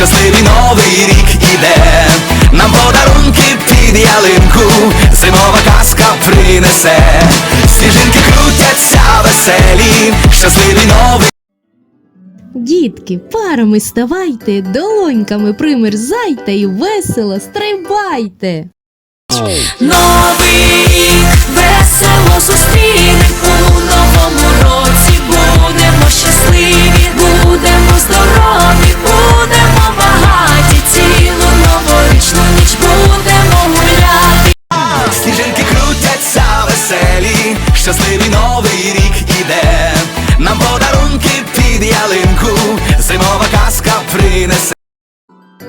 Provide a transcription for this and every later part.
щасливий новий рік іде, нам подарунки під ялинку, зимова казка принесе, сніжинки крутяться веселі, щасливий новий Дітки, парами ставайте, долоньками примерзайте і весело стрибайте. Новий рік весело зустрінем нам подарунки під ялинку, зимова казка принесе.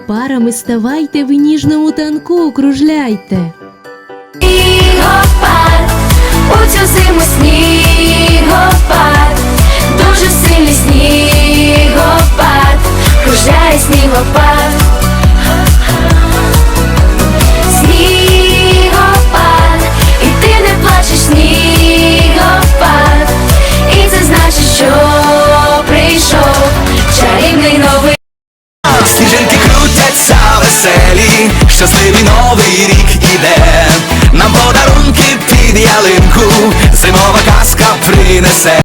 Парами ставайте, в ніжному танку кружляйте. Снігопад, у цю зиму снігопад, дуже сильний снігопад, Сніжинки крутяться веселі, щасливий новий рік іде, нам подарунки під ялинку, зимова казка принесе.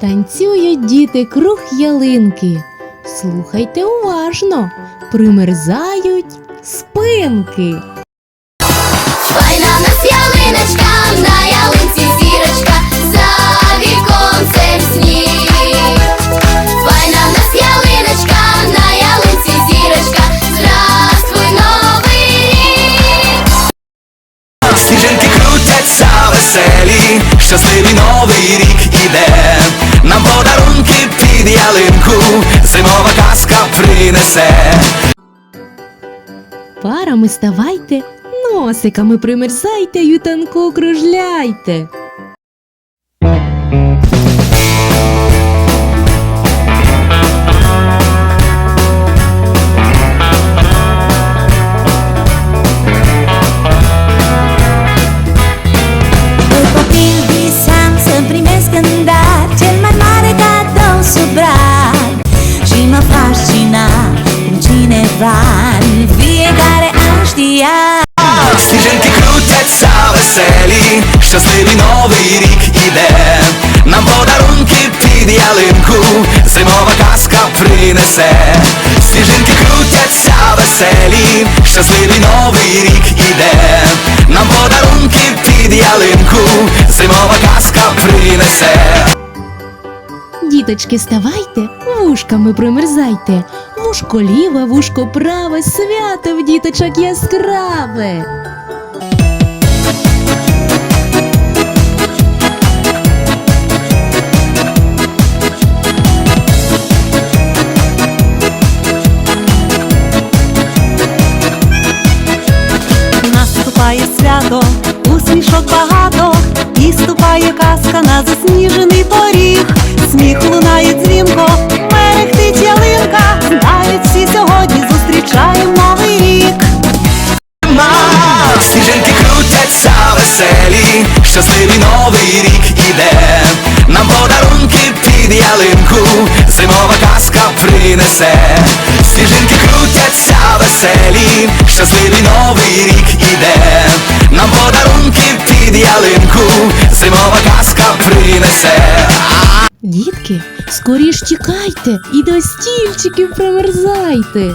Танцюють діти круг ялинки. Слухайте уважно, примерзають спинки. Файна нас ялиночка, веселі, щасливий новий рік іде, нам подарунки під ялинку, зимова казка принесе. Парами ставайте, носиками примерзайте й у танку кружляйте. Крутяться веселі, щасливий новий рік іде, нам подарунки під ялинку, зимова казка принесе. Сніжинки крутяться веселі, щасливий новий рік іде, нам подарунки під ялинку, зимова казка принесе. Діточки, ставайте, вушками примерзайте. Вушко ліве, вушко праве, свято в діточок яскраве. Наступає свято, усмішок багато, і ступає казка на засніжений поріг. Сміх лунає дзвінко, мерехтить ялинка. Знають всі сьогодні зустрічаємо новий рік. Сніжинки крутяться веселі, щасливий новий рік іде, нам подарунки під ялинку, зимова казка принесе. Сніжинки крутяться веселі, щасливий новий рік іде, нам подарунки під ялинку, зимова казка принесе. Дітки, скоріш тікайте і до стільчиків примерзайте.